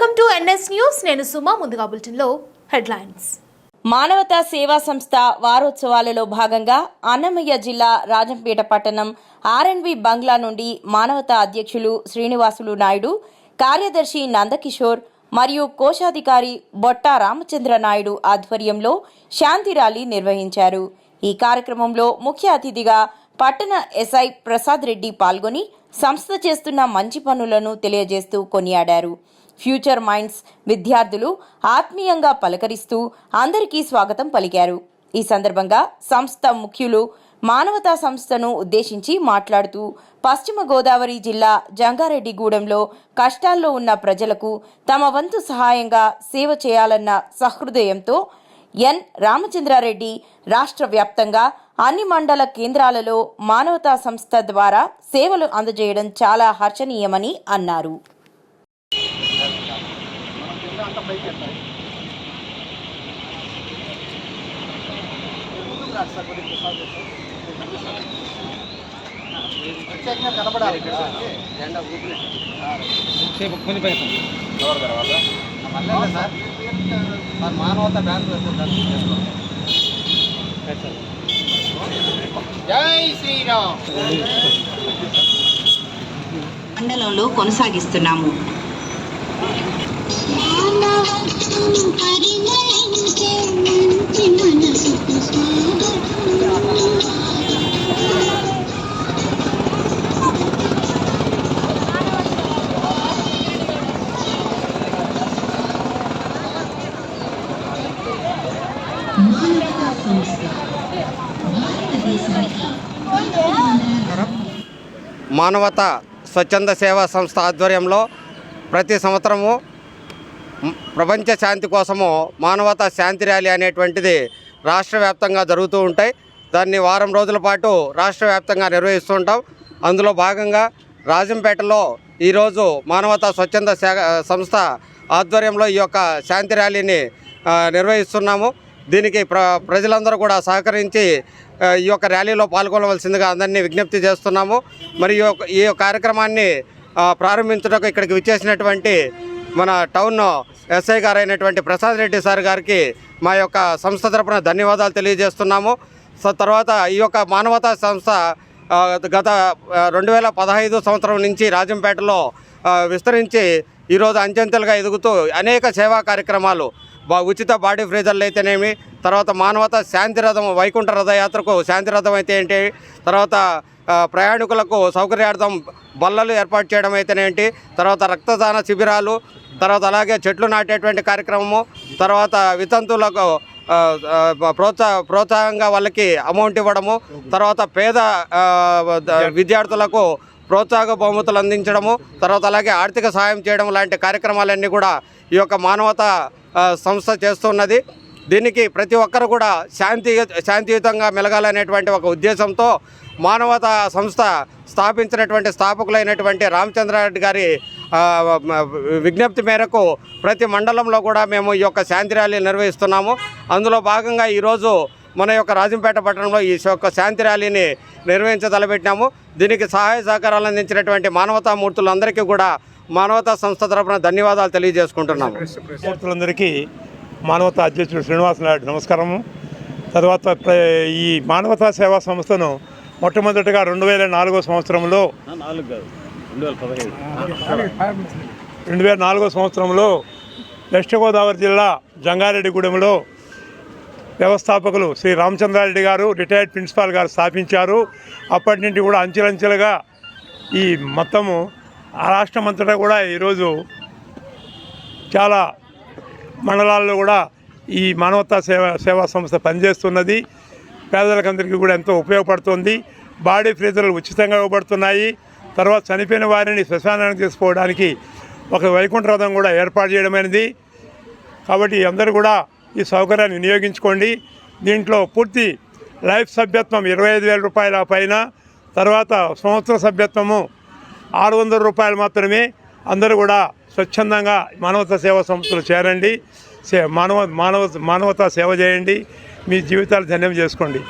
Welcome to NS news. నేను సుమా ముందుగా బులెటిన్లో హెడ్లైన్స్. మానవతా సేవా సంస్థ వారోత్సవాలలో భాగంగా అన్నమయ్య జిల్లా రాజంపేట పట్టణం ఆర్ఎన్బి బంగ్లా నుండి మానవతా అధ్యక్షులు శ్రీనివాసులు నాయుడు కార్యదర్శి నందకిషోర్ మరియు కోశాధికారి బొట్ట రామచంద్ర నాయుడు ఆధ్వర్యంలో శాంతి ర్యాలీ నిర్వహించారు. ఈ కార్యక్రమంలో ముఖ్య అతిథిగా పట్టణ ఎస్ఐ ప్రసాద్ రెడ్డి పాల్గొని సంస్థ చేస్తున్న మంచి పనులను తెలియజేస్తూ కొనియాడారు. ఫ్యూచర్ మైండ్స్ విద్యార్థులు ఆత్మీయంగా పలకరిస్తూ అందరికీ స్వాగతం పలికారు. ఈ సందర్భంగా సంస్థ ముఖ్యులు మానవతా సంస్థను ఉద్దేశించి మాట్లాడుతూ పశ్చిమ గోదావరి జిల్లా జంగారెడ్డిగూడెంలో కష్టాల్లో ఉన్న ప్రజలకు తమ వంతు సహాయంగా సేవ చేయాలన్న సహృదయంతో ఎన్. రామచంద్రారెడ్డి రాష్ట్ర వ్యాప్తంగా అన్ని మండల కేంద్రాలలో మానవతా సంస్థ ద్వారా సేవలు అందజేయడం చాలా హర్షణీయమని అన్నారు. ప్రత్యేకంగా కనబడాలి ఇక్కడ ఎవరు తర్వాత మళ్ళీ సార్ సార్ మానవత బ్యాన్ జై శ్రీరామ్ మండలంలో కొనసాగిస్తున్నాము పరిమళించే మంచి మనసుకు స్వాగతం మానవత స్వచ్ఛంద సేవా సంస్థ ఆధ్వర్యంలో ప్రతి సంవత్సరము ప్రపంచ శాంతి కోసము మానవతా శాంతి ర్యాలీ అనేటువంటిది రాష్ట్ర వ్యాప్తంగా జరుగుతూ ఉంటాయి. దాన్ని వారం రోజుల పాటు రాష్ట్ర వ్యాప్తంగా నిర్వహిస్తుంటాం అందులో భాగంగా రాజంపేటలో ఈరోజు మానవతా స్వచ్ఛంద సంస్థ ఆధ్వర్యంలో ఈ యొక్క శాంతి ర్యాలీని నిర్వహిస్తున్నాము. దీనికి ప్ర ప్రజలందరూ కూడా సహకరించి ఈ యొక్క ర్యాలీలో పాల్గొనవలసిందిగా అందరినీ విజ్ఞప్తి చేస్తున్నాము. మరి ఈ యొక్క ఈ కార్యక్రమాన్ని ప్రారంభించడానికి ఇక్కడికి విచ్చేసినటువంటి మన టౌన్ ఎస్ఐ గారు అయినటువంటి ప్రసాద్ రెడ్డి సార్ గారికి మా యొక్క సంస్థ తరపున ధన్యవాదాలు తెలియజేస్తున్నాము. సో తర్వాత ఈ యొక్క మానవతా సంస్థ గత రెండు వేల పదహైదు సంవత్సరం నుంచి రాజంపేటలో విస్తరించి ఈరోజు అంచెంచెలుగా ఎదుగుతూ అనేక సేవా కార్యక్రమాలు ఉచిత బాడీ ఫ్రీజర్లు అయితేనేమి తర్వాత మానవత శాంతి రథం వైకుంఠ రథయాత్రకు శాంతి రథం అయితే ఏంటి తర్వాత ప్రయాణికులకు సౌకర్యార్థం బల్లలు ఏర్పాటు చేయడం అయితేనేంటి తర్వాత రక్తదాన శిబిరాలు తర్వాత అలాగే చెట్లు నాటేటువంటి కార్యక్రమము తర్వాత వితంతువులకు ప్రోత్సా ప్రోత్సాహ ప్రోత్సాహంగా వాళ్ళకి అమౌంట్ ఇవ్వడము తర్వాత పేద విద్యార్థులకు ప్రోత్సాహక బహుమతులు అందించడము తర్వాత అలాగే ఆర్థిక సహాయం చేయడం లాంటి కార్యక్రమాలన్నీ కూడా ఈ యొక్క మానవత సంస్థ చేస్తున్నది. దీనికి ప్రతి ఒక్కరు కూడా శాంతి శాంతియుతంగా మెలగాలనేటువంటి ఒక ఉద్దేశంతో మానవత సంస్థ స్థాపించినటువంటి స్థాపకులైనటువంటి రామచంద్రారెడ్డి గారి విజ్ఞప్తి మేరకు ప్రతి మండలంలో కూడా మేము ఈ యొక్క శాంతి ర్యాలీ నిర్వహిస్తున్నాము. అందులో భాగంగా ఈరోజు మన యొక్క రాజంపేట పట్టణంలో ఈ యొక్క శాంతి ర్యాలీని నిర్వహించదలబెట్టినాము దీనికి సహాయ సహకారాలు అందించినటువంటి మానవతామూర్తులందరికీ కూడా మానవతా సంస్థ తరపున ధన్యవాదాలు తెలియజేసుకుంటున్నాము. మూర్తులందరికీ మానవతా అధ్యక్షుడు శ్రీనివాస నాయుడు నమస్కారము. తర్వాత ఈ మానవతా సేవా సంస్థను మొట్టమొదటిగా రెండు వేల నాలుగో సంవత్సరంలో రెండు వేల నాలుగో సంవత్సరంలో వెస్ట్ గోదావరి జిల్లా జంగారెడ్డిగూడెంలో వ్యవస్థాపకులు శ్రీ రామచంద్రారెడ్డి గారు రిటైర్డ్ ప్రిన్సిపాల్ గారు స్థాపించారు. అప్పటి నుండి కూడా అంచెలంచెలుగా ఈ మొత్తము ఆ రాష్ట్రం అంతటా కూడా ఈరోజు చాలా మండలాల్లో కూడా ఈ మానవతా సేవ సేవా సంస్థ పనిచేస్తున్నది. పేదలకందరికీ కూడా ఎంతో ఉపయోగపడుతుంది. బాడీ ఫ్రీజర్లు ఉచితంగా ఇవ్వబడుతున్నాయి. తర్వాత చనిపోయిన వారిని శ్మశానానికి తీసుకోవడానికి ఒక వైకుంఠ రథం కూడా ఏర్పాటు చేయడమైనది. కాబట్టి అందరూ కూడా ఈ సౌకర్యాన్ని వినియోగించుకోండి. దీంట్లో పూర్తి లైఫ్ సభ్యత్వం ఇరవై ఐదు వేల రూపాయల పైన తర్వాత సంవత్సర సభ్యత్వము ఆరు వందల రూపాయలు మాత్రమే అందరూ కూడా స్వచ్ఛందంగా మానవతా సేవా సంస్థలు చేరండి. సే మానవ మానవ మానవతా సేవ చేయండి. మీ జీవితాలు ధన్యం చేసుకోండి.